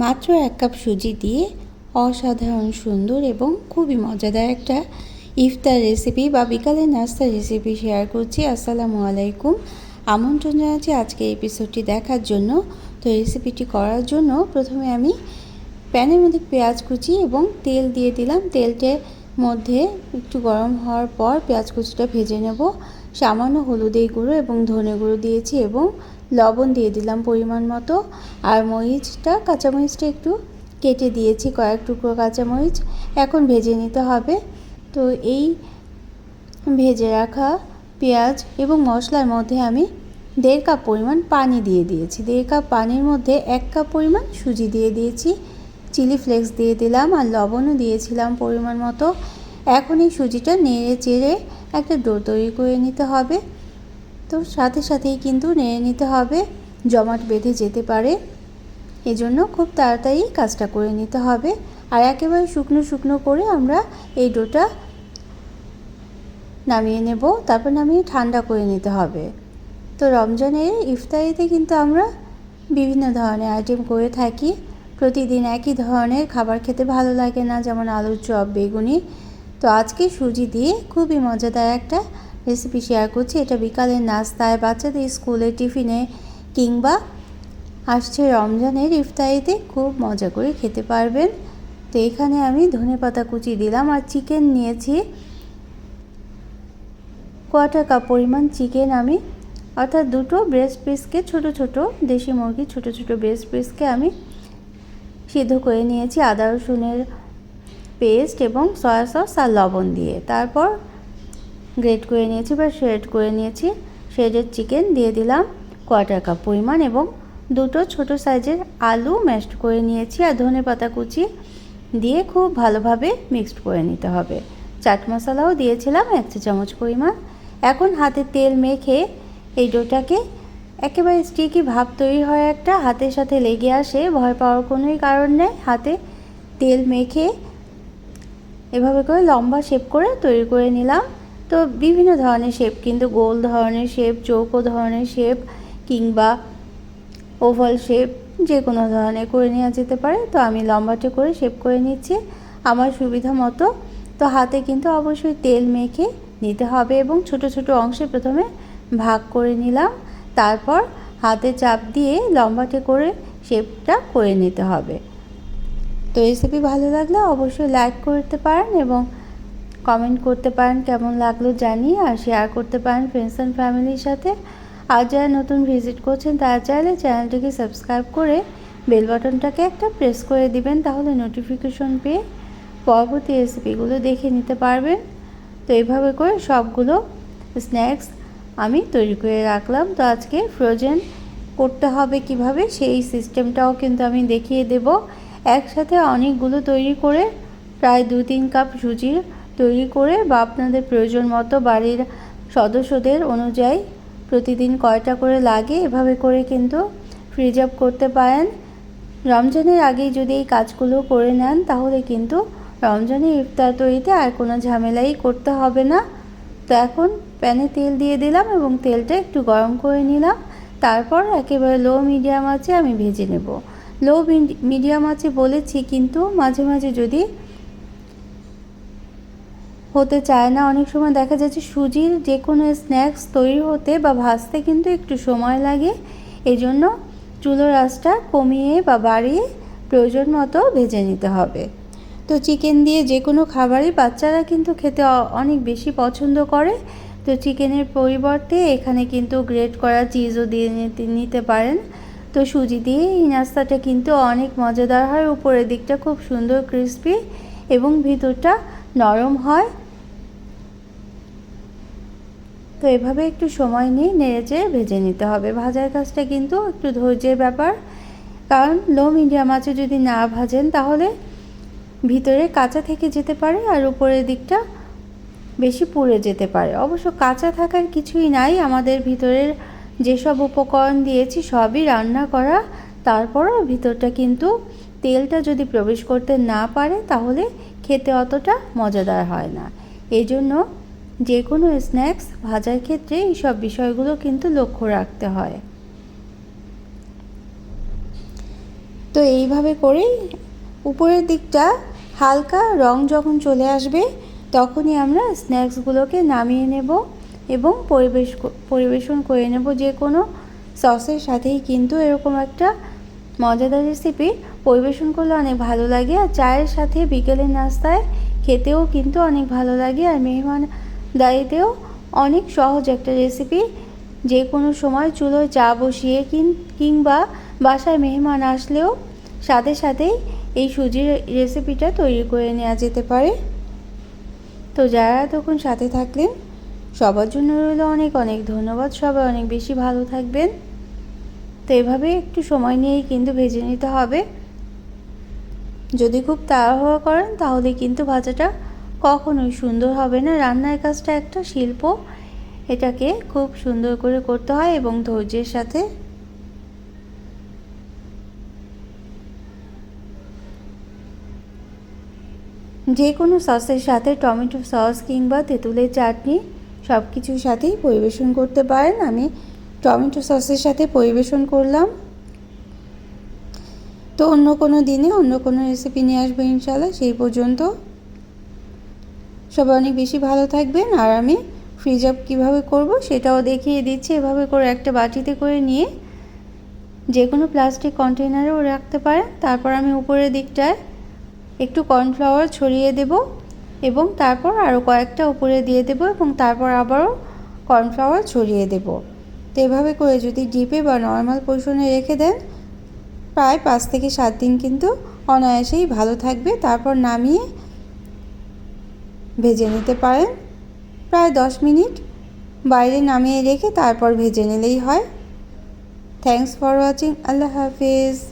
মাত্র এক কাপ সুজি দিয়ে অসাধারণ, সুন্দর এবং খুবই মজাদার একটা ইফতার রেসিপি বা বিকালের নাস্তার রেসিপি শেয়ার করছি। আসসালামু আলাইকুম। আমন্ত্রণ জানাচ্ছি আজকে এপিসোডটি দেখার জন্য। তো রেসিপিটি করার জন্য প্রথমে আমি প্যানের মধ্যে পেঁয়াজ কুচি এবং তেল দিয়ে দিলাম। তেলটার মধ্যে একটু গরম হওয়ার পর পেঁয়াজ কুচিটা ভেজে নেব। সামান্য হলুদের গুঁড়ো এবং ধনে গুঁড়ো দিয়েছি এবং লবণ দিয়ে দিলাম পরিমাণ মতো। আর মরিচটা, কাঁচামরিচটা একটু কেটে দিয়েছি, কয়েক টুকরো কাঁচামরিচ। এখন ভেজে নিতে হবে। তো এই ভেজে রাখা পেঁয়াজ এবং মশলার মধ্যে আমি দেড় কাপ পরিমাণ পানি দিয়ে দিয়েছি। দেড় কাপ পানির মধ্যে এক কাপ পরিমাণ সুজি দিয়ে দিয়েছি। চিলি ফ্লেক্স দিয়ে দিলাম আর লবণও দিয়েছিলাম পরিমাণ মতো। এখন এই সুজিটা নেড়ে চেড়ে একটা ডো তৈরি করে নিতে হবে। তো সাথে সাথেই কিন্তু নেড়ে নিতে হবে। জমাট বেঁধে যেতে পারে। এজন্য খুব তাড়াতাড়ি কাজটা করে নিতে হবে। আর একেবারে শুকনো শুকনো করে আমরা এই ডোটা নামিয়ে নেব। তারপর নামিয়ে ঠান্ডা করে নিতে হবে। তো রমজানের ইফতারিতে কিন্তু আমরা বিভিন্ন ধরনের আইটেম করে থাকি। প্রতিদিন একই ধরনের খাবার খেতে ভালো লাগে না, যেমন আলুর চপ, বেগুনি। তো আজকে সুজি দিয়ে খুবই মজাদার একটা রেসিপি শেয়ার করছি। এটা বিকালের নাস্তায় বাচ্চাদের স্কুলে টিফিনে কিংবা আসছে রমজানের ইফতারিতে খুব মজা করে খেতে পারবেন। তো এখানে আমি ধনে পাতা কুচি দিলাম আর চিকেন নিয়েছি। কোয়াটার কাপ পরিমাণ চিকেন আমি, অর্থাৎ দুটো ব্রেস্ট পিসকে ছোট ছোট, দেশি মুরগি ছোট ছোট ব্রেস্ট পিসকে আমি সিদ্ধ করে নিয়েছি আদা রসুনের পেস্ট এবং সয়া সস আর লবণ দিয়ে। তারপর গ্রেট করে নিয়েছি বা শ্রেড করে নিয়েছি। শ্রেডের চিকেন দিয়ে দিলাম কোয়াটার কাপ পরিমাণ এবং দুটো ছোট সাইজের আলু ম্যাশড করে নিয়েছি আর ধনে পাতা কুচি দিয়ে খুব ভালোভাবে মিক্সড করে নিতে হবে। চাট মশলাও দিয়েছিলাম, এক চা চামচ পরিমাণ। এখন হাতে তেল মেখে এই ডোটাকে একেবারে স্টিকি ভাব তৈরি হয় একটা, হাতের সাথে লেগে আসে, ভয় পাওয়ার কোনোই কারণ নেই। হাতে তেল মেখে এভাবে করে লম্বা শেপ করে তৈরি করে নিলাম। তো বিভিন্ন ধরনের শেপ কিন্তু গোল ধরনের শেপ চৌকো ধরনের শেপ কিংবা ওভাল শেপ যে কোনো ধরনের করে নেওয়া যেতে পারে। তো আমি লম্বাটে করে শেপ করে নিচ্ছি আমার সুবিধা মতো। তো হাতে কিন্তু অবশ্যই তেল মেখে নিতে হবে এবং ছোট ছোট অংশে প্রথমে ভাগ করে নিলাম। তারপর হাতে চাপ দিয়ে লম্বাটে করে শেপটা করে নিতে হবে। তো রেসিপি ভালো লাগলে অবশ্যই লাইক করতে পারেন এবং কমেন্ট করতে পারেন, কেমন লাগল জানি আর শেয়ার করতে পারেন ফ্রেন্ডস অ্যান্ড ফ্যামিলির সাথে। আর যারা নতুন ভিজিট করছেন, তারা চাইলে চ্যানেলটিকে সাবস্ক্রাইব করে বেল বাটনটাকে একটা প্রেস করে দিবেন, তাহলে নোটিফিকেশন পেয়ে পরবর্তী রেসিপিগুলো দেখে নিতে পারবেন। তো এইভাবে করে সবগুলো স্ন্যাক্স আমি তৈরি করে রাখলাম। তো আজকে ফ্রোজেন করতে হবে কীভাবে, সেই সিস্টেমটাও কিন্তু আমি দেখিয়ে দেব। একসাথে অনেকগুলো তৈরি করে প্রায় দু তিন কাপ সুজির তৈরি করে বা আপনাদের প্রয়োজন মতো বাড়ির সদস্যদের অনুযায়ী প্রতিদিন কয়টা করে লাগে এভাবে করে কিন্তু ফ্রিজ আপ করতে পারেন। রমজানের আগেই যদি এই কাজগুলো করে নেন, তাহলে কিন্তু রমজানের ইফতার তৈরিতে আর কোনো ঝামেলাই করতে হবে না। তো এখন প্যানে তেল দিয়ে দিলাম এবং তেলটা একটু গরম করে নিলাম। তারপর একেবারে লো মিডিয়াম আছে আমি ভেজে নেব। লো মিডিয়াম আছে বলেছি কিন্তু মাঝে মাঝে যদি হতে চায় না। অনেক সময় দেখা যাচ্ছে সুজির যে কোনো স্ন্যাক্স তৈরি হতে বা ভাজতে কিন্তু একটু সময় লাগে। এই জন্য চুলোর আঁচটা কমিয়ে বা বাড়িয়ে প্রয়োজন মতো ভেজে নিতে হবে। তো চিকেন দিয়ে যে কোনো খাবারই বাচ্চারা কিন্তু খেতে অনেক বেশি পছন্দ করে। তো চিকেনের পরিবর্তে এখানে কিন্তু গ্রেট করা চিজও দিয়ে নিতে পারেন। তো সুজি দিয়ে এই নাস্তাটা কিন্তু অনেক মজাদার হয়। উপরের দিকটা খুব সুন্দর ক্রিস্পি এবং ভিতরটা নরম হয়। তো এভাবে একটু সময় নিয়ে নেড়েচে ভেজে নিতে হবে। ভাজার কাজটা কিন্তু একটু ধৈর্যের ব্যাপার। কারণ লো মিডিয়াম আছে যদি না ভাজেন তাহলে ভিতরে কাঁচা থেকে যেতে পারে আর উপরের দিকটা বেশি পুড়ে যেতে পারে। অবশ্য কাঁচা থাকার কিছুই নাই। আমাদের ভিতরের যেসব উপকরণ দিয়েছি সবই রান্না করা। তারপরও ভিতরটা কিন্তু তেলটা যদি প্রবেশ করতে না পারে তাহলে খেতে অতটা মজাদার হয় না। এই জন্য যে কোনো স্ন্যাক্স ভাজার ক্ষেত্রে এই সব বিষয়গুলো কিন্তু লক্ষ্য রাখতে হয়। তো এইভাবে করেই উপরের দিকটা হালকা রং যখন চলে আসবে, তখনই আমরা স্ন্যাক্সগুলোকে নামিয়ে নেব এবং পরিবেশ পরিবেশন করে নেব যে কোনো সসের সাথেই। কিন্তু এরকম একটা মজাদার রেসিপি পরিবেশন করলে অনেক ভালো লাগে আর চায়ের সাথে বিকেলের নাস্তায় খেতেও কিন্তু অনেক ভালো লাগে। আর মেহমান দাড়িতেও অনেক সহজ একটা রেসিপি যে কোনো সময় চুলোয় চা বসিয়ে কিংবা বাসায় মেহমান আসলেও সাথে সাথেই এই সুজির রেসিপিটা তৈরি করে নেওয়া যেতে পারে। তো যারা তখন সাথে থাকলেন, সবার জন্য রইল অনেক অনেক ধন্যবাদ। সবাই অনেক বেশি ভালো থাকবেন। তো এভাবে একটু সময় নিয়েই কিন্তু ভেজে নিতে হবে। যদি খুব তাড়াহুড়ো করেন, তাহলে কিন্তু ভাজাটা কখনোই সুন্দর হবে না। রান্নার কাজটা একটা শিল্প। এটাকে খুব সুন্দর করে করতে হয় এবং ধৈর্যের সাথে যে কোনো সসের সাথে টমেটো সস কিংবা তেঁতুলের চাটনি সব কিছুর সাথেই পরিবেশন করতে পারেন। আমি টমেটো সসের সাথে পরিবেশন করলাম। তো অন্য কোনো দিনে অন্য কোনো রেসিপি নিয়ে আসব ইনশাল্লাহ সেই পর্যন্ত সবাই অনেক বেশি ভালো থাকবেন আর আমি ফ্রিজ আপ কীভাবে করব সেটাও দেখিয়ে দিচ্ছি। এভাবে করে একটা বাটিতে করে নিয়ে যে কোনো প্লাস্টিক কন্টেনারেও রাখতে পারেন। তারপর আমি উপরের দিকটায় একটু কর্নফ্লাওয়ার ছড়িয়ে দেব এবং তারপর আরও কয়েকটা উপরে দিয়ে দেব এবং তারপর আবারও কর্নফ্লাওয়ার ছড়িয়ে দেব। তো এভাবে করে যদি ডিপে বা নর্মাল পোষণে রেখে দেন, প্রায় পাঁচ থেকে সাত দিন কিন্তু অনায়াসেই ভালো থাকবে। তারপর নামিয়ে ভেজে নিতে পারেন। প্রায় দশ মিনিট বাইরে নামিয়ে রেখে তারপর ভেজে নিলেই হয়। Thanks for watching Allah Hafiz.